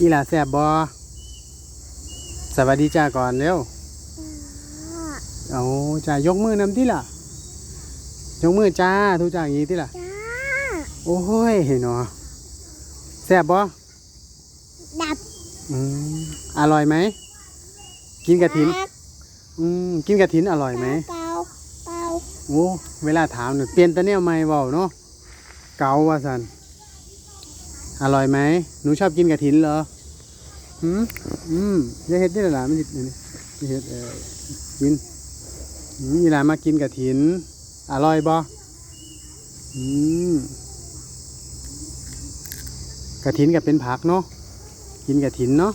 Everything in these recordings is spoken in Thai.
อีหล่าแสบบอสวัสดีจ้าก่อนเร็วเอาจ้ายกมือนำที่ล่ะ ยกมือจ้าทุกจ้าอย่างนี้ที่ล่ะจ้าโอ้ยเนาะแสบบอดับอืมอร่อยไหม กินกระถิน อืมกินกระถินอร่อยไหมเกาเกาโอ้เวลาถามเนี่ยเปลี่ยนแตะเนี่ยไม่เบาเนาะเกาว่าสัน อร่อยไหมหนูชอบกินกระถินเหรอหืมอืมยาเฮ็ดได้หล่ะไม่ดินี่ย่าเฮ็ดเออกินอืมอีหลามากินกระถิน อร่อยบ่อืมกระถินก็เป็นผักเนาะกินกระถินเนาะ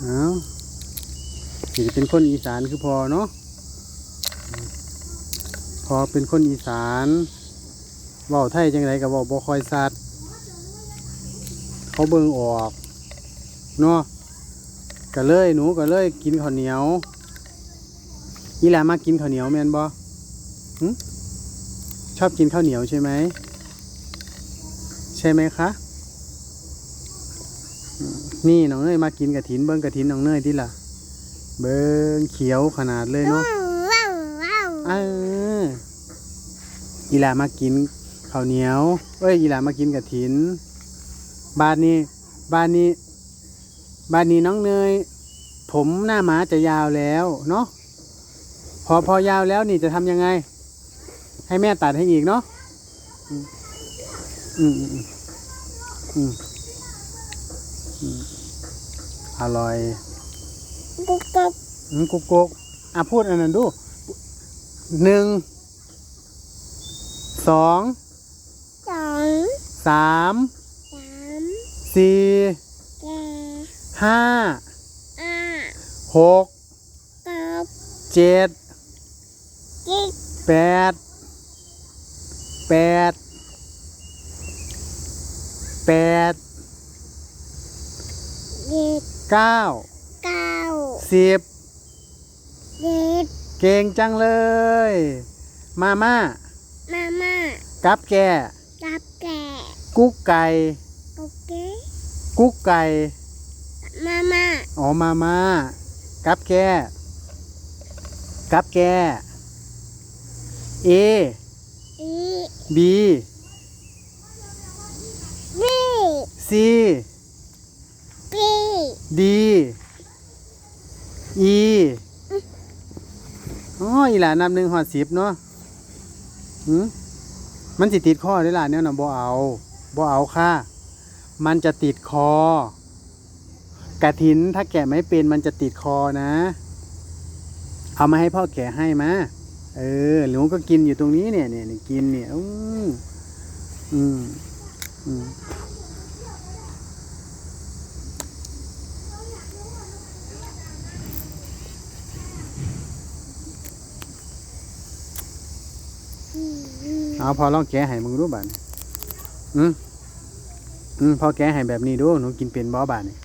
เอาสิเป็นคนอีสานคือพอเนาะพอเป็นคนอีสานว้าไทยจังไรก็เว้าบ่คอยสัด เขาเบิ่งออกเนาะก็เลยหนูก็เลยกินข้าวเหนียวอีหลามากินข้าวเหนียวแมนบ่ชอบกินข้าวเหนียวใช่ไหมใช่ไหมคะนี่น้องเนยมากินกระถินเบิ้งกระถินน้องเนยที่ล่ะ เบิ้งเขียวขนาดเลยเนาะเอออีหลามากินข้าวเหนียว เอ้ยอีหลามากินกระถิน บ้านนี้บ้านนี้บ้านนี้น้องเนย ผมหน้าม้าจะยาวแล้วเนาะพอพอยาวแล้วนี่จะทำยังไง ให้แม่ตัดให้อีกเนาะอืมอืมอืมอืมอืมอร่อยกุ๊กกุ๊กอืมกุกกุกอะพูดอันนั้นดูหนึ่งสองสองสามสาม สี่แก่ห้าอาหกเก้าเจ็ดแปดแปดแปดเก้าเก้าสิบเก่งจังเลย มาม่ามาม่ากับแก กับแก่กุ๊กไก่โอเค กุ๊กไก่ มาม่าอ๋อมามากับแกกับแก A อี B บี C บี D E อ๋ออีหลานนำหนึ่งหอดสิบเนาะหืมมันสิติดคอได้ล่ะเนี่ยนะบ่เอาบ่เอาค่ะ มันจะติดคอกระถินถ้าแกะไม่เป็นมันจะติดคอนะ เอามาให้พ่อแกะให้มาเออหนูก็กินอยู่ตรงนี้เนี่ยเนี่ยกินเนี่ยอืมอืมอืมเอาพอลองแกะให้มึงรู้บ้านอืม อืมพอแกะให้แบบนี้ดูหนูกินเป็นบ่บ้านนี่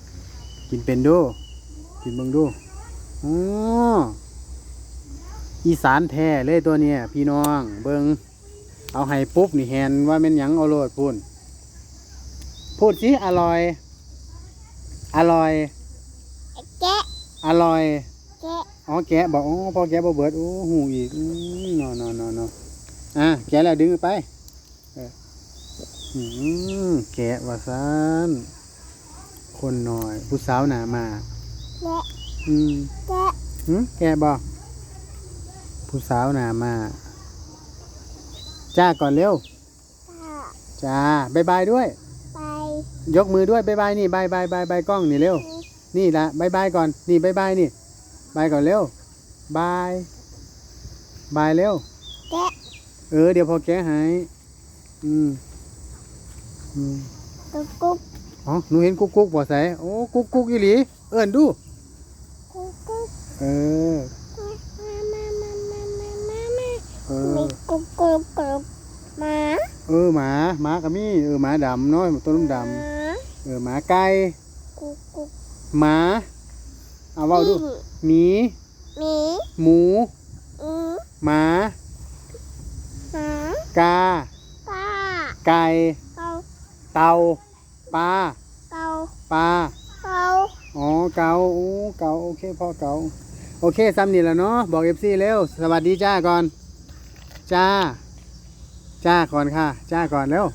กินเป็นดู กินมึงดูอ๋ออีสานแท้เลยตัวเนี้ยพี่น้องเบิงเอาให้ปุ๊บนี่แฮนว่าแม่นหยังเอาโลดพูนพูดสิอร่อย อร่อยแกะอร่อยแกะอ๋อแกะบอกอ๋อพอแกะบ่เบิดโอ้หูอีกอืมนอนนอนนอนนอนอะแกะแล้วดึงไปเอออืม แกะว่าซานคนหน่อย ผู้สาวหนามาแกะอืมแกะหึแกะบอกผู้สาวหนามา จ้าก่อนเร็วป้าจ้าบายบายด้วย ไปยกมือด้วยบายบายนี่บายบายบายบายกล้องนี่เร็ว นี่ละบายบายก่อน นี่บายบายนี่บายก่อนเร็วบายบายเร็ว แกะ เออ เดี๋ยวพอแกะหาย อืมอืม กุ๊กกุ๊กอ๋อหนูเห็นกุ๊กกุ๊กบ่ใส่โอ้กุ๊กกุ๊กอีหลี เอิ้นดู กุ๊กกุ๊กเออมามามามามามามาเอมีอกุ๊กกุ๊กกุ๊กหมาเออหมาหมาก็มีเออหมาดำเนาะตัวนุ่มดหมาำเออหมาไก่กุ๊กกุ๊กหมาเอาเว้าดูหมีหมีหมูอีหมาหมากา ป้าไก่ เกาเต่าปลาเกาปลาเอาอ๋อเกาโอ้เกาโอเคพ่อเกาโอเคซ้ำนี่แหละเนาะบอกเอฟซีเร็วสวัสดีจ้าก่อน จ้า จ้าก่อนค่ะ จ้าก่อนเร็ว